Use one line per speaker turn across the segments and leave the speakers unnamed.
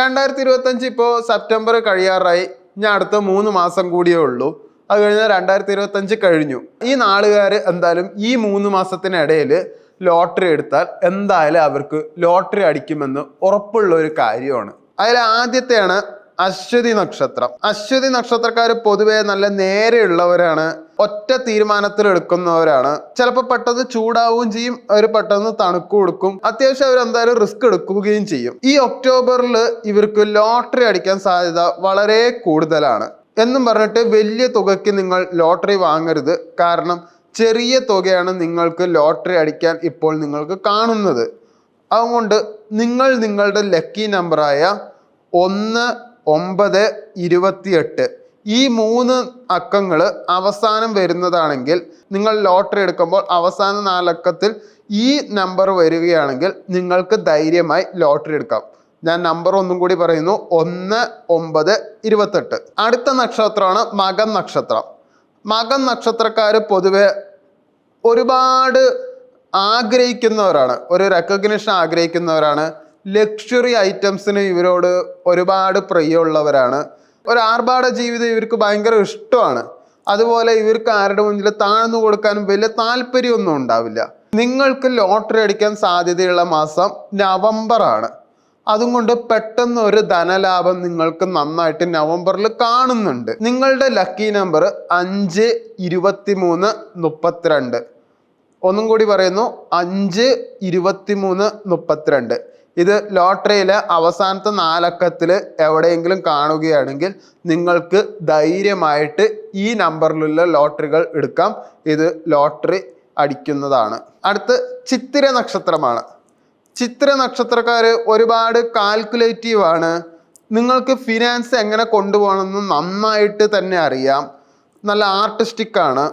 രണ്ടായിരത്തി ഇരുപത്തഞ്ച് ഇപ്പോൾ സെപ്റ്റംബർ കഴിയാറായി. ഞാൻ അടുത്ത മൂന്ന് മാസം കൂടിയേ ഉള്ളൂ. അത് കഴിഞ്ഞാൽ രണ്ടായിരത്തി ഇരുപത്തഞ്ച് കഴിഞ്ഞു. ഈ നാളുകാർ എന്തായാലും ഈ മൂന്ന് മാസത്തിനിടയിൽ ലോട്ടറി എടുത്താൽ എന്തായാലും അവർക്ക് ലോട്ടറി അടിക്കുമെന്ന് ഉറപ്പുള്ള ഒരു കാര്യമാണ്. അതിൽ ആദ്യത്തെയാണ് അശ്വതി നക്ഷത്രം. അശ്വതി നക്ഷത്രക്കാർ പൊതുവേ നല്ല നേരെയുള്ളവരാണ് ഒറ്റ തീരുമാനത്തിൽ എടുക്കുന്നവരാണ് ചിലപ്പോൾ പെട്ടെന്ന് ചൂടാവുകയും ചെയ്യും അവർ പെട്ടെന്ന് തണുക്ക് കൊടുക്കും. അത്യാവശ്യം അവർ എന്തായാലും റിസ്ക് എടുക്കുകയും ചെയ്യും. ഈ ഒക്ടോബറിൽ ഇവർക്ക് ലോട്ടറി അടിക്കാൻ സാധ്യത വളരെ കൂടുതലാണ്. എന്നും പറഞ്ഞിട്ട് വലിയ തുകയ്ക്ക് നിങ്ങൾ ലോട്ടറി വാങ്ങരുത്. കാരണം ചെറിയ തുകയാണ് നിങ്ങൾക്ക് ലോട്ടറി അടിക്കാൻ ഇപ്പോൾ നിങ്ങൾക്ക് കാണുന്നത്. അതുകൊണ്ട് നിങ്ങൾ നിങ്ങളുടെ ലക്കി നമ്പറായ ഒന്ന് ഒമ്പത് ഇരുപത്തിയെട്ട് ഈ മൂന്ന് അക്കങ്ങൾ അവസാനം വരുന്നതാണെങ്കിൽ നിങ്ങൾ ലോട്ടറി എടുക്കുമ്പോൾ അവസാന നാലക്കത്തിൽ ഈ നമ്പർ വരികയാണെങ്കിൽ നിങ്ങൾക്ക് ധൈര്യമായി ലോട്ടറി എടുക്കാം. ഞാൻ നമ്പർ ഒന്നും കൂടി പറയുന്നു. ഒന്ന് ഒമ്പത് ഇരുപത്തെട്ട്. അടുത്ത നക്ഷത്രമാണ് മകൻ നക്ഷത്രം. മകൻ നക്ഷത്രക്കാർ പൊതുവെ ഒരുപാട് ആഗ്രഹിക്കുന്നവരാണ്. ഒരു റെക്കഗ്നിഷൻ ആഗ്രഹിക്കുന്നവരാണ്. ലക്ഷറി ഐറ്റംസിന് ഇവരോട് ഒരുപാട് പ്രിയമുള്ളവരാണ്. ഒരു ആർഭാട ജീവിതം ഇവർക്ക് ഭയങ്കര ഇഷ്ടമാണ്. അതുപോലെ ഇവർക്ക് ആരുടെ മുന്നിൽ താഴ്ന്നു കൊടുക്കാനും വലിയ താല്പര്യമൊന്നും ഉണ്ടാവില്ല. നിങ്ങൾക്ക് ലോട്ടറി അടിക്കാൻ സാധ്യതയുള്ള മാസം നവംബർ ആണ്. അതുകൊണ്ട് പെട്ടെന്ന് ഒരു ധനലാഭം നിങ്ങൾക്ക് നന്നായിട്ട് നവംബറിൽ കാണുന്നുണ്ട്. നിങ്ങളുടെ ലക്കി നമ്പർ അഞ്ച് ഇരുപത്തിമൂന്ന് മുപ്പത്തിരണ്ട്. ഒന്നും കൂടി പറയുന്നു അഞ്ച് ഇരുപത്തിമൂന്ന് മുപ്പത്തിരണ്ട്. ഇത് ലോട്ടറിയിലെ അവസാനത്തെ നാലക്കത്തിൽ എവിടെയെങ്കിലും കാണുകയാണെങ്കിൽ നിങ്ങൾക്ക് ധൈര്യമായിട്ട് ഈ നമ്പറിലുള്ള ലോട്ടറികൾ എടുക്കാം. ഇത് ലോട്ടറി അടിക്കുന്നതാണ്. അടുത്ത് ചിത്തിര നക്ഷത്രമാണ്. ചിത്ര നക്ഷത്രക്കാർ ഒരുപാട് കാൽക്കുലേറ്റീവ് ആണ്. നിങ്ങൾക്ക് ഫിനാൻസ് എങ്ങനെ കൊണ്ടുപോകണമെന്ന് നന്നായിട്ട് തന്നെ അറിയാം. നല്ല ആർട്ടിസ്റ്റിക് ആണ്.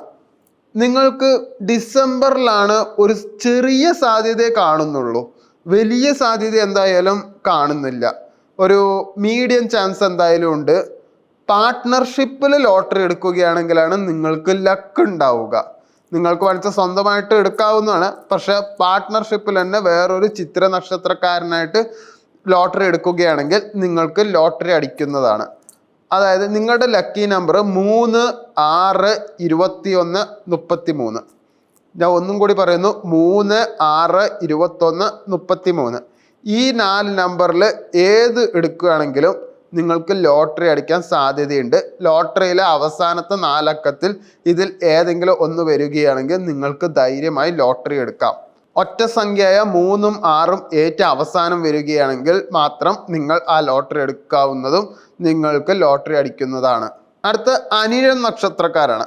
നിങ്ങൾക്ക് ഡിസംബറിലാണ് ഒരു ചെറിയ സാധ്യതയെ കാണുന്നുള്ളൂ. വലിയ സാധ്യത എന്തായാലും കാണുന്നില്ല. ഒരു മീഡിയം ചാൻസ് എന്തായാലും ഉണ്ട്. പാർട്ട്ണർഷിപ്പിൽ ലോട്ടറി എടുക്കുകയാണെങ്കിലാണ് നിങ്ങൾക്ക് ലക്ക് ഉണ്ടാവുക. നിങ്ങൾക്ക് വേണിച്ച സ്വന്തമായിട്ട് എടുക്കാവുന്നതാണ്. പക്ഷേ പാർട്ട്ണർഷിപ്പിൽ തന്നെ വേറൊരു ചിത്ര നക്ഷത്രക്കാരനായിട്ട് ലോട്ടറി എടുക്കുകയാണെങ്കിൽ നിങ്ങൾക്ക് ലോട്ടറി അടിക്കുന്നതാണ്. അതായത് നിങ്ങളുടെ ലക്കി നമ്പർ മൂന്ന് ആറ് ഇരുപത്തി ഒന്ന് മുപ്പത്തി മൂന്ന് ഞാൻ ഒന്നും കൂടി പറയുന്നു. മൂന്ന് ആറ് ഇരുപത്തൊന്ന് മുപ്പത്തി മൂന്ന് ഈ നാല് നമ്പറിൽ ഏത് എടുക്കുകയാണെങ്കിലും നിങ്ങൾക്ക് ലോട്ടറി അടിക്കാൻ സാധ്യതയുണ്ട്. ലോട്ടറിയിലെ അവസാനത്തെ നാലക്കത്തിൽ ഇതിൽ ഏതെങ്കിലും ഒന്ന് വരികയാണെങ്കിൽ നിങ്ങൾക്ക് ധൈര്യമായി ലോട്ടറി എടുക്കാം. ഒറ്റ സംഖ്യയായ മൂന്നും ആറും ഏറ്റ അവസാനം വരികയാണെങ്കിൽ മാത്രം നിങ്ങൾ ആ ലോട്ടറി എടുക്കാവുന്നതും നിങ്ങൾക്ക് ലോട്ടറി അടിക്കുന്നതാണ്. അടുത്ത അനിഴം നക്ഷത്രക്കാരാണ്.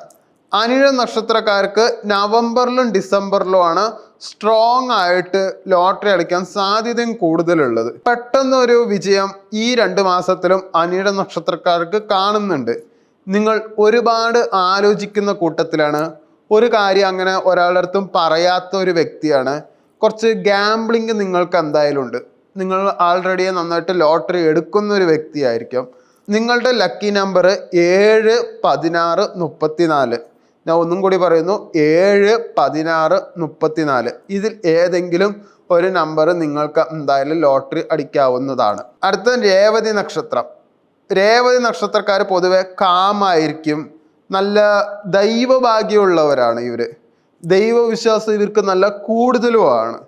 അനിഴം നക്ഷത്രക്കാർക്ക് നവംബറിലും ഡിസംബറിലും ആണ് സ്ട്രോങ് ആയിട്ട് ലോട്ടറി അടിക്കാൻ സാധ്യതയും കൂടുതലുള്ളത്. പെട്ടെന്നൊരു വിജയം ഈ രണ്ട് മാസത്തിലും അനിഴ നക്ഷത്രക്കാർക്ക് കാണുന്നുണ്ട്. നിങ്ങൾ ഒരുപാട് ആലോചിക്കുന്ന കൂട്ടത്തിലാണ്. ഒരു കാര്യം അങ്ങനെ ഒരാളുടെ അടുത്തും പറയാത്ത ഒരു വ്യക്തിയാണ്. കുറച്ച് ഗാംബ്ലിങ് നിങ്ങൾക്ക് എന്തായാലും ഉണ്ട്. നിങ്ങൾ ആൾറെഡി നന്നായിട്ട് ലോട്ടറി എടുക്കുന്ന ഒരു വ്യക്തിയായിരിക്കും. നിങ്ങളുടെ ലക്കി നമ്പർ ഏഴ് പതിനാറ് മുപ്പത്തിനാല്. ഞാൻ ഒന്നും കൂടി പറയുന്നു. ഏഴ് പതിനാറ് മുപ്പത്തിനാല്. ഇതിൽ ഏതെങ്കിലും ഒരു നമ്പർ നിങ്ങൾക്ക് എന്തായാലും ലോട്ടറി അടിക്കാവുന്നതാണ്. അടുത്ത രേവതി നക്ഷത്രം. രേവതി നക്ഷത്രക്കാർ പൊതുവെ കാമായിരിക്കും. നല്ല ദൈവഭാഗ്യമുള്ളവരാണ് ഇവർ ദൈവവിശ്വാസം ഇവർക്ക് നല്ല കൂടുതലുമാണ്.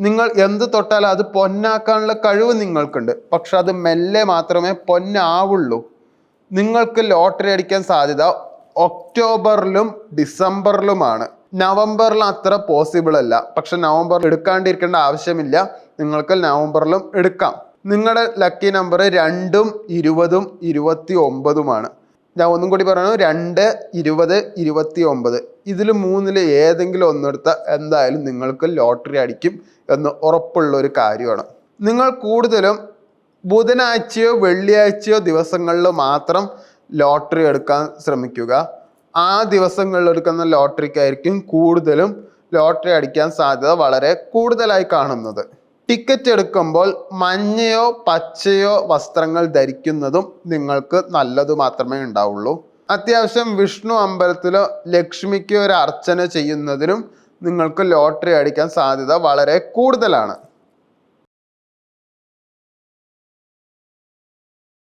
നിങ്ങൾ എന്ത് തൊട്ടാലും അത് പൊന്നാക്കാനുള്ള കഴിവ് നിങ്ങൾക്കുണ്ട്. പക്ഷെ അത് മെല്ലെ മാത്രമേ പൊന്നാവുള്ളൂ. നിങ്ങൾക്ക് ലോട്ടറി അടിക്കാൻ സാധ്യത ഒക്ടോബറിലും ഡിസംബറിലുമാണ്. നവംബറിൽ അത്ര പോസിബിൾ അല്ല. പക്ഷെ നവംബറിൽ എടുക്കാണ്ടിരിക്കേണ്ട ആവശ്യമില്ല. നിങ്ങൾക്ക് നവംബറിലും എടുക്കാം. നിങ്ങളുടെ ലക്കി നമ്പർ രണ്ടും ഇരുപതും ഇരുപത്തി ഒമ്പതുമാണ് ഞാൻ ഒന്നും കൂടി പറയുന്നു രണ്ട് ഇരുപത് ഇരുപത്തി ഒമ്പത് ഇതിൽ മൂന്നിൽ ഏതെങ്കിലും ഒന്നെടുത്ത എന്തായാലും നിങ്ങൾക്ക് ലോട്ടറി അടിക്കും എന്ന് ഉറപ്പുള്ള ഒരു കാര്യമാണ്. നിങ്ങൾ കൂടുതലും ബുധനാഴ്ചയോ വെള്ളിയാഴ്ചയോ ദിവസങ്ങളിൽ മാത്രം ലോട്ടറി എടുക്കാൻ ശ്രമിക്കുക. ആ ദിവസങ്ങളിൽ എടുക്കുന്ന ലോട്ടറിക്കായിരിക്കും കൂടുതലും ലോട്ടറി അടിക്കാൻ സാധ്യത വളരെ കൂടുതലായി കാണുന്നത്. ടിക്കറ്റ് എടുക്കുമ്പോൾ മഞ്ഞയോ പച്ചയോ വസ്ത്രങ്ങൾ ധരിക്കുന്നതും നിങ്ങൾക്ക് നല്ലത് മാത്രമേ ഉണ്ടാവുള്ളൂ. അത്യാവശ്യം വിഷ്ണു അമ്പലത്തിലോ ലക്ഷ്മിക്ക് ഒരു അർച്ചന ചെയ്യുന്നതിനും നിങ്ങൾക്ക് ലോട്ടറി അടിക്കാൻ സാധ്യത വളരെ കൂടുതലാണ്.